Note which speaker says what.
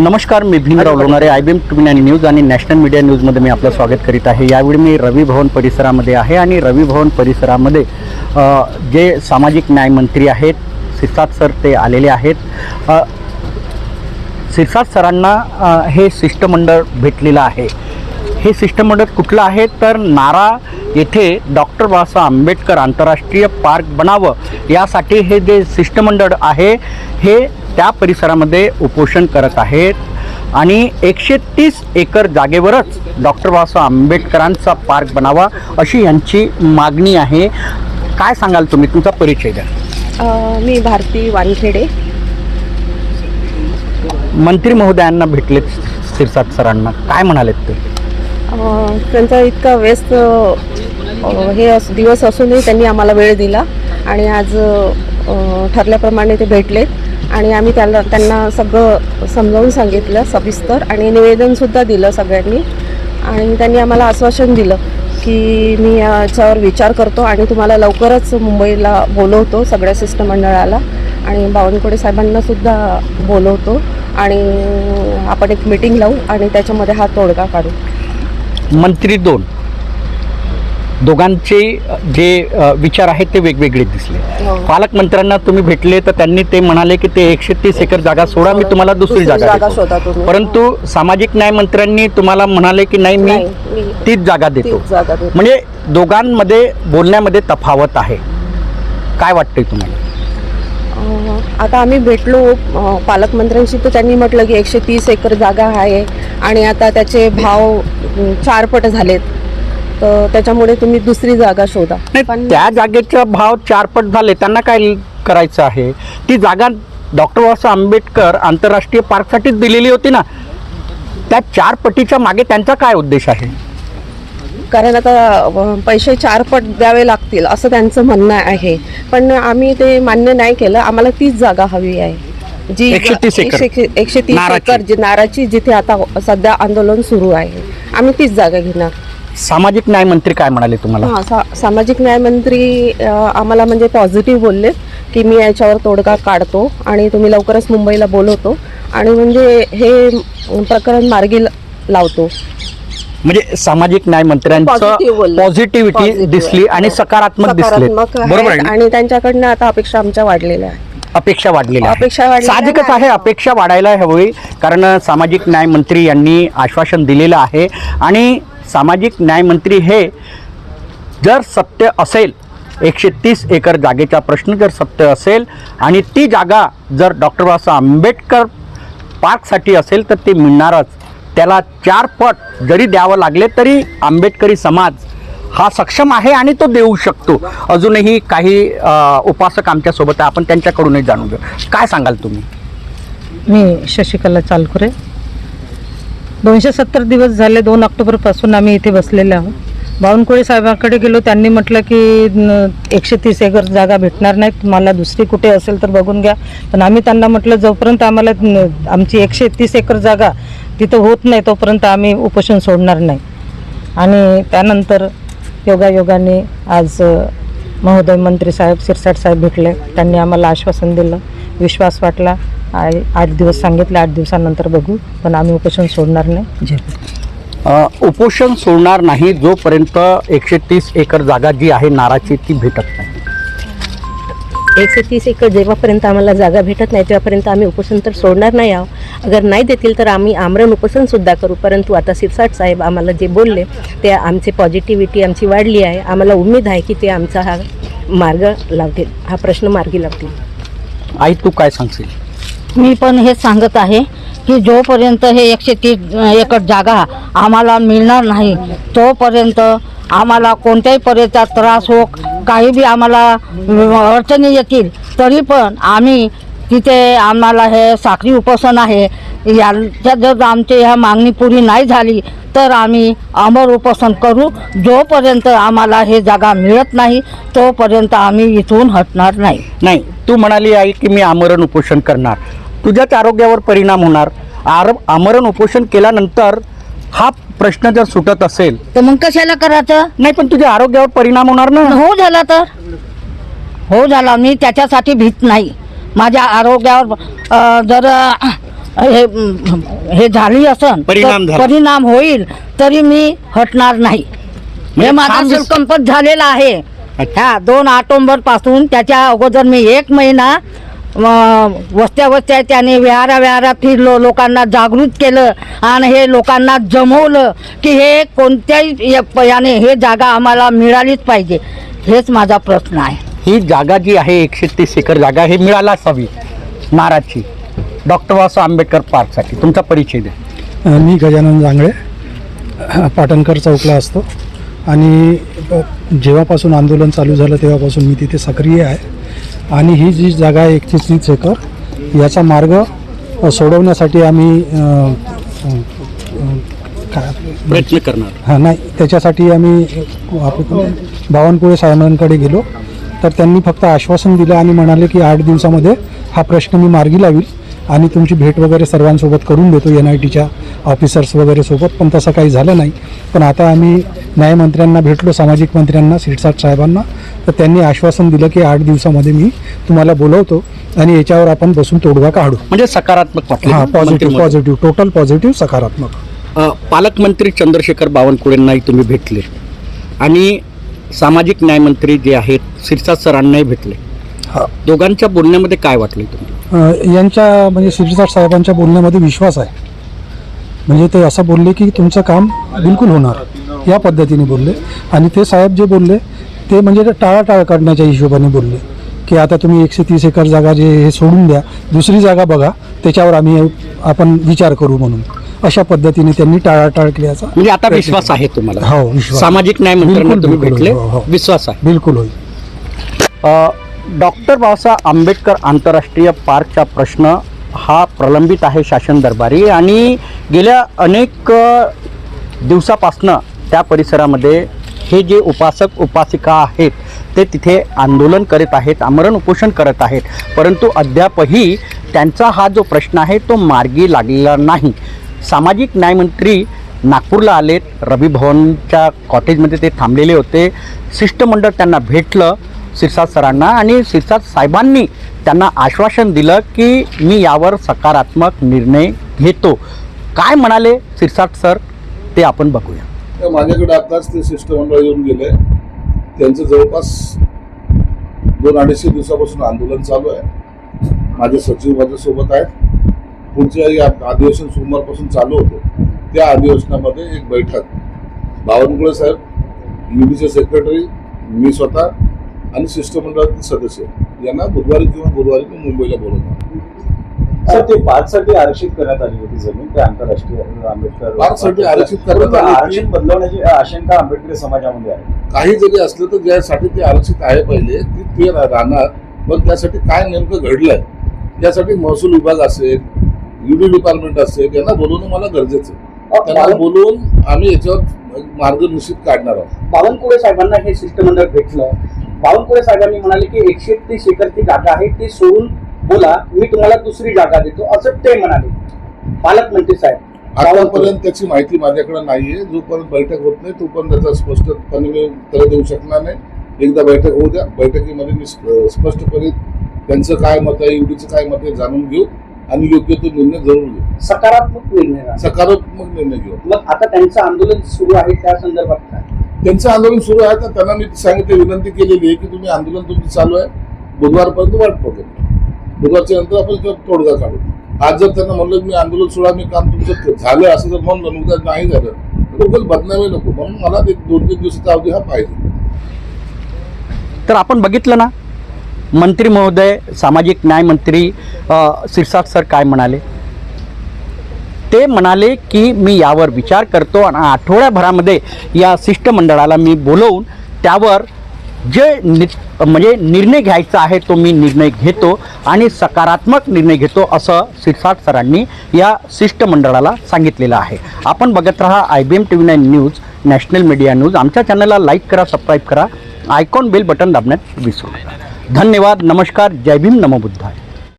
Speaker 1: नमस्कार मी Bhimrao Lonare I B M two nine news आणि national media न्यूजमध्ये मी आपलं स्वागत करीत आहे. यावेळी मी रवी भवन परिसरामध्ये आहे आणि रवी भवन परिसरामध्ये जे सामाजिक न्याय मंत्री आहेत सिसात सर ते आलेले आहेत. अ, सिरसाट सरांना हे शिष्टमंडळ भेटलेलं आहे. हे शिष्टमंडळ कुठलं आहे? तर नारा येथे डॉक्टर बाबासाहेब आंबेडकर आंतरराष्ट्रीय पार्क बनावं यासाठी हे जे शिष्टमंडळ आहे हे त्या परिसरामध्ये उपोषण करत आहेत. आणि एकशे तीस एकर जागेवरच डॉक्टर बाबासाहेब आंबेडकरांचा पार्क बनावा अशी यांची मागणी आहे. काय सांगाल तुम्ही? तुमचा परिचय द्या.
Speaker 2: मी भारती वानखेडे.
Speaker 1: मंत्री महोदयांना भेटलेत सिरसाट सरांना. काय म्हणालेत ते?
Speaker 2: त्यांचा इतका व्यस्त हे अस- दिवस असूनही त्यांनी आम्हाला वेळ दिला. आणि आज ठरल्याप्रमाणे ते भेटलेत. आणि आम्ही त्याला त्यांना सगळं समजावून सांगितलं सविस्तर आणि निवेदनसुद्धा दिलं सगळ्यांनी. आणि त्यांनी आम्हाला आश्वासन दिलं की मी याच्यावर विचार करतो आणि तुम्हाला लवकरच मुंबईला बोलवतो सगळ्या शिष्टमंडळाला. आणि बावनकुळे साहेबांनासुद्धा बोलवतो. आणि आपण एक मीटिंग लावू आणि त्याच्यामध्ये हा तोडगा काढू.
Speaker 1: मंत्री दोन. दोघांचे जे विचार आहेत ते वेगवेगळे दिसले.
Speaker 2: हो.
Speaker 1: पालकमंत्र्यांना तुम्ही भेटले तर त्यांनी ते म्हणाले की ते एकशे तीस एकर जागा सोडा मी तुम्हाला दुसरी जागा देतो. परंतु सामाजिक न्याय मंत्र्यांनी तुम्हाला म्हणाले की नाही मी तीच जागा देतो. म्हणजे दोघांमध्ये बोलण्यामध्ये तफावत आहे. काय वाटतंय तुम्हाला?
Speaker 2: आता आम्ही भेटलो पालकमंत्र्यांशी तर त्यांनी म्हटलं की एकशे तीस एकर जागा आहे आणि आता त्याचे भाव चारपट झालेत. तर त्याच्यामुळे तुम्ही दुसरी जागा शोधा.
Speaker 1: नाही त्या जागेचा भाव चारपट झाले त्यांना काय करायचं आहे? ती जागा डॉक्टर बाबासाहेब आंबेडकर आंतरराष्ट्रीय पार्कसाठीच दिलेली होती ना? त्या चार पटीच्या मागे त्यांचा काय उद्देश आहे?
Speaker 2: कारण आता पैसे चारपट द्यावे लागतील असं त्यांचं म्हणणं आहे. पण आम्ही ते मान्य नाही केलं आम्हाला तीच जागा हवी आहे. जी
Speaker 1: 130 एकर.
Speaker 2: एकशे- तीस. एकर जी नाराची जिथे आता सध्या आंदोलन सुरू आहे आम्ही तीच जागा घेणार.
Speaker 1: सामाजिक न्याय मंत्री काय म्हणाले तुम्हाला
Speaker 2: हां सा सामाजिक न्यायमंत्री अ, आम्हाला म्हणजे पॉझिटिव्ह बोलले की मी याच्यावर तोडगा काढतो आणि तुम्ही लवकरच मुंबईला बोलवतो आणि म्हणजे हे प्रकरण मार्गी ल- लावतो
Speaker 1: म्हणजे सामाजिक न्याय मंत्र्यांचं
Speaker 2: बोलले.
Speaker 1: Positivity
Speaker 2: Positive.
Speaker 1: दिसली आणि सकारात्मक दिसले
Speaker 2: सकारात्मक
Speaker 1: बरोबर आहे
Speaker 2: आहेत
Speaker 1: ना?
Speaker 2: आणि त्यांच्याकडनं आता अपेक्षा आमच्या वाढलेल्या आहेत
Speaker 1: अपेक्षा वाढलेल्या आहेत.
Speaker 2: अपेक्षा वाढलेल्या
Speaker 1: साहजिकच आहे. अपेक्षा वाढायला हवी कारण सामाजिक न्याय मंत्री यांनी आश्वासन दिलेलं आहे आणि सामाजिक न्यायमंत्री हे जर सत्य असेल एकशे तीस एकर जागेचा प्रश्न जर सत्य असेल आणि ती जागा जर डॉक्टर बाबासाहेब आंबेडकर पार्कसाठी असेल तर ते मिळणारच. त्याला चार पट जरी द्यावं लागले तरी आंबेडकरी समाज हा सक्षम आहे आणि तो देऊ शकतो. अजूनही काही उपासक आमच्यासोबत आहे. आपण त्यांच्याकडूनही जाणून घेऊ. काय सांगाल तुम्ही?
Speaker 3: मी शशिकला चालकुरे. दोनशे सत्तर दिवस झाले दोन ऑक्टोबरपासून आम्ही इथे बसलेले आहोत. बावनकुळे साहेबांकडे गेलो त्यांनी म्हटलं की न, एकशे तीस एकर जागा भेटणार नाही तुम्हाला दुसरी कुठे असेल तर बघून घ्या. पण आम्ही त्यांना म्हटलं जोपर्यंत आम्हाला आमची एकशे तीस एकर जागा तिथं होत नाही तोपर्यंत आम्ही उपोषण सोडणार नाही. आणि त्यानंतर योगायोगाने आज महोदय मंत्री साहेब सिरसाट साहेब भेटले. त्यांनी आम्हाला आश्वासन दिलं विश्वास वाटला. आठ दिवस सांगितले आठ दिवसानंतर बघू पण आम्ही उपोषण सोडणार नाही.
Speaker 1: अ, उपोषण सोडणार नाही जोपर्यंत एकशे तीस एकर जागा जी आहे नाराची ती भेटत नाही.
Speaker 4: एकशे तीस एकर जेव्हापर्यंत आम्हाला जागा भेटत नाही तेव्हापर्यंत आम्ही उपोषण तर सोडणार नाही आहोत. अगर नाही देतील तर आम्ही आमरण उपोषणसुद्धा करू परंतु आता सिरसाट साहेब आम्हाला जे बोलले ते आमचे पॉझिटिव्हिटी आमची वाढली आहे. आम्हाला उमेद आहे की ते आमचा हा मार्ग लावतील हा प्रश्न मार्गी लावतील.
Speaker 1: आई तू काय सांगशील?
Speaker 5: मी पण हे सांगत आहे की जोपर्यंत हे एकशे तीस एकर जागा आम्हाला मिळणार नाही तोपर्यंत आम्हाला कोणत्याही पर्यंतचा त्रास हो काही बी आम्हाला अडचणी येतील तरी पण आम्ही तिथे आम्हाला हे साखरी उपोषण आहे. याच्या जर आमची ह्या मागणी पुरी नाही झाली तर आम्ही अमर उपोषण करू. जोपर्यंत आम्हाला हे जागा मिळत नाही तोपर्यंत आम्ही इथून हटणार नाही.
Speaker 1: नाही तू म्हणाली आई की मी आमरण उपोषण करणार. तुझ्याच आरोग्यावर परिणाम होणार. आर आमरण उपोषण केल्यानंतर हा प्रश्न जर सुटत असेल.
Speaker 5: तर मग कशाला करायचं?
Speaker 1: नाही पण तुझ्या आरोग्यावर परिणाम होणार ना.
Speaker 5: हो झाला तर. हो झाला. मी त्याच्यासाठी भीत नाही. माझ्या आरोग्यावर जर हे हे झाली असन
Speaker 1: परिणाम झाला.
Speaker 5: परिणाम होईल तरी मी हटणार नाही. हे माझा
Speaker 1: ठाम विस-
Speaker 5: संकल्प झालेला आहे.
Speaker 1: अच्छा.
Speaker 5: ह्या दोन ऑक्टोबरपासून त्याच्या अगोदर मी एक महिना वस्त्या वस्त्या त्याने विहारा विहारा फिरलो लोकांना जागृत केलं आणि हे लोकांना जमवलं की हे कोणत्याही या- याने हे जागा आम्हाला मिळालीच पाहिजे. हेच माझा प्रश्न आहे.
Speaker 1: ही जागा जी आहे एकशे तीस एकर जागा हे मिळायलाच हवी नाराजची. डॉक्टर बाबासाहेब आंबेडकर पार्कसाठी तुमचा परिचय द्या.
Speaker 6: मी गजानन जांगळे पाटणकर चौकला असतो. आणि जेव्हापासून आंदोलन चालू झालं तेव्हापासून मी तिथे सक्रिय आहे. आणि ही जी जागा आहे एकशे तीस एकर याचा मार्ग सोडवण्यासाठी आम्ही
Speaker 1: प्रयत्न करणार.
Speaker 6: हां नाही त्याच्यासाठी आम्ही बावनकुळे साहेबांकडे गेलो. तर त्यांनी फक्त आश्वासन दिलं आणि म्हणाले की आठ दिवसामध्ये हा प्रश्न मी मार्गी लावील आणि तुमची भेट वगैरे सर्वांसोबत करून देतो एन आय टीच्या ऑफिसर्स वगैरे सोबत. पण तसं काही झालं नाही. पण आता आम्ही न्यायमंत्र्यांना भेटलो सामाजिक मंत्र्यांना सिरसाट साहेबांना. तर त्यांनी आश्वासन दिलं की आठ दिवसामध्ये मी तुम्हाला बोलवतो आणि याच्यावर आपण बसून तोडगा काढू.
Speaker 1: म्हणजे सकारात्मक
Speaker 6: हां पॉझिटिव्ह. पॉझिटिव्ह टोटल पॉझिटिव्ह सकारात्मक.
Speaker 1: पालकमंत्री चंद्रशेखर बावनकुळेंनाही तुम्ही भेटले. आणि सामाजिक न्यायमंत्री जे आहेत सिरसाट सरांनाही भेटले.
Speaker 6: हां.
Speaker 1: दोघांच्या बोलण्यामध्ये काय वाटले तुम्ही
Speaker 6: यांच्या म्हणजे सिरसाट साहेबांच्या बोलण्यामध्ये विश्वास आहे. म्हणजे ते असं बोलले की तुमचं काम बिलकुल होणार. या पद्धतीने बोलले. आणि ते साहेब जे बोलले ते म्हणजे टाळाटाळ करण्याच्या हिशोबाने बोलले की आता तुम्ही एकशे तीस एकर जागा जे हे सोडून द्या दुसरी जागा बघा त्याच्यावर आम्ही आपण विचार करू म्हणून. अशा पद्धतीने त्यांनी टाळाटाळ केल्याचा
Speaker 1: म्हणजे आता विश्वास आहे तुम्हाला?
Speaker 6: हो विश्वास.
Speaker 1: सामाजिक न्यायमंत्र्यांना
Speaker 6: बिलकुल,
Speaker 1: तुम्ही
Speaker 6: बिलकुल,
Speaker 1: भेटले?
Speaker 6: हो, हो.
Speaker 1: विश्वास आहे.
Speaker 6: बिलकुल होईल.
Speaker 1: डॉक्टर बाबासाहेब आंबेडकर आंतरराष्ट्रीय पार्कचा प्रश्न हा प्रलंबित आहे शासन दरबारी आणि गेल्या अनेक अ, दिवसापासनं त्या परिसरामध्ये हे जे उपासक उपासिका आहेत ते तिथे आंदोलन करीत आहेत आमरण उपोषण करत आहेत. परंतु अद्यापही त्यांचा हा जो प्रश्न आहे तो मार्गी लागलेला नाही. सामाजिक न्यायमंत्री नागपूरला आलेत रवी भवनच्या कॉटेजमध्ये ते थांबलेले होते. शिष्टमंडळ त्यांना भेटलं सिरसाट सरांना आणि सिरसाट साहेबांनी त्यांना आश्वासन दिलं की मी यावर सकारात्मक निर्णय घेतो. काय म्हणाले सिरसाट सर? ते आपण बघूया.
Speaker 7: तर माझ्याकडे आताच ते शिष्टमंडळ येऊन गेले. त्यांचं जवळपास दोन अडीचशे दिवसापासून आंदोलन चालू आहे. माझे सचिव माझ्यासोबत आहेत. पुढच्या अधिवेशन सोमवारपासून चालू होतं. त्या अधिवेशनामध्ये एक बैठक. बावनकुळे साहेब युबीचे सेक्रेटरी मी स्वतः आणि शिष्टमंडळातील सदस्य. यांना बुधवारी किंवा गुरुवारी मी मुंबईला बोलवणार.
Speaker 8: सर ते पाचसाठी आरक्षित करण्यात आली होती जमीन ते आंतरराष्ट्रीय आंबेडकर
Speaker 7: पाचसाठी आरक्षित करण्यात आली होती.
Speaker 8: आरक्षण बदलवण्याची आशंका आंबेडकरी समाजामध्ये आहे.
Speaker 7: काही जरी असलं तर ज्यासाठी ते आरक्षित आहे पहिले ती ते रा- राहणार. पण त्यासाठी काय नेमकं घडलंय? यासाठी महसूल विभाग असेल युडी डिपार्टमेंट असेल यांना बोलवणं मला गरजेचं आहे. त्यांना बोलवून आम्ही याच्यावर मार्ग निश्चित काढणार आहोत.
Speaker 1: बावनकुळे साहेबांना हे शिष्टमंडळ भेटलं. बावनकुळे साहेबांनी म्हणाले की एकशे तीस एकरची जागा आहे ती सोडून बोला मी तुम्हाला दुसरी जागा देतो असं ते म्हणाले. पालकमंत्री साहेब
Speaker 7: आतापर्यंत त्याची माहिती माझ्याकडे नाहीये. जोपर्यंत बैठक होत नाही तोपर्यंत त्याचा स्पष्टपणे मी उत्तर देऊ शकणार नाही. एकदा बैठक होऊ द्या. बैठकीमध्ये मी स्प- स्पष्टपणे त्यांचं काय मत आहे युडीचं काय मत आहे जाणून घेऊ आणि योग्य तो निर्णय जरूर घेऊ.
Speaker 1: सकारात्मक निर्णय
Speaker 7: सकारात्मक निर्णय घेऊ.
Speaker 1: मग आता त्यांचं आंदोलन सुरू आहे त्या संदर्भात काय?
Speaker 7: त्यांचं आंदोलन सुरू आहे तर त्यांना मी सांगितले विनंती केलेली आहे की तुम्ही आंदोलन तुमचं चालू आहे. बुधवारपर्यंत वाट बघत बुधवारच्या नंतर आपण त्यात तोडगा काढू आज जर त्यांना म्हणलं मी आंदोलन सोडा मी काम तुमचं झालं असं जर म्हणलं उद्या नाही झालं. बिलकुल बदनामी नको. म्हणून मला एक दोन तीन दिवसाचा अवधी हा पाहिजे.
Speaker 1: तर आपण बघितलं ना मंत्री महोदय सामाजिक न्याय मंत्री सिरसाट सर काय म्हणाले? ते म्हणाले की मी यावर विचार करतो आणि आठवड्याभरामध्ये या शिष्टमंडळाला मी बोलवून त्यावर जे नि म्हणजे निर्णय घ्यायचा आहे तो मी निर्णय घेतो आणि सकारात्मक निर्णय घेतो असं सिरसाट सरांनी या शिष्टमंडळाला सांगितलेलं आहे. आपण बघत राहा I B M T V nine news national media news. आमच्या चॅनलला लाईक करा सबस्क्राईब करा. आयकॉन बेल बटन दाबण्यात विसरू नका. धन्यवाद नमस्कार जय भीम नमो बुद्धाय.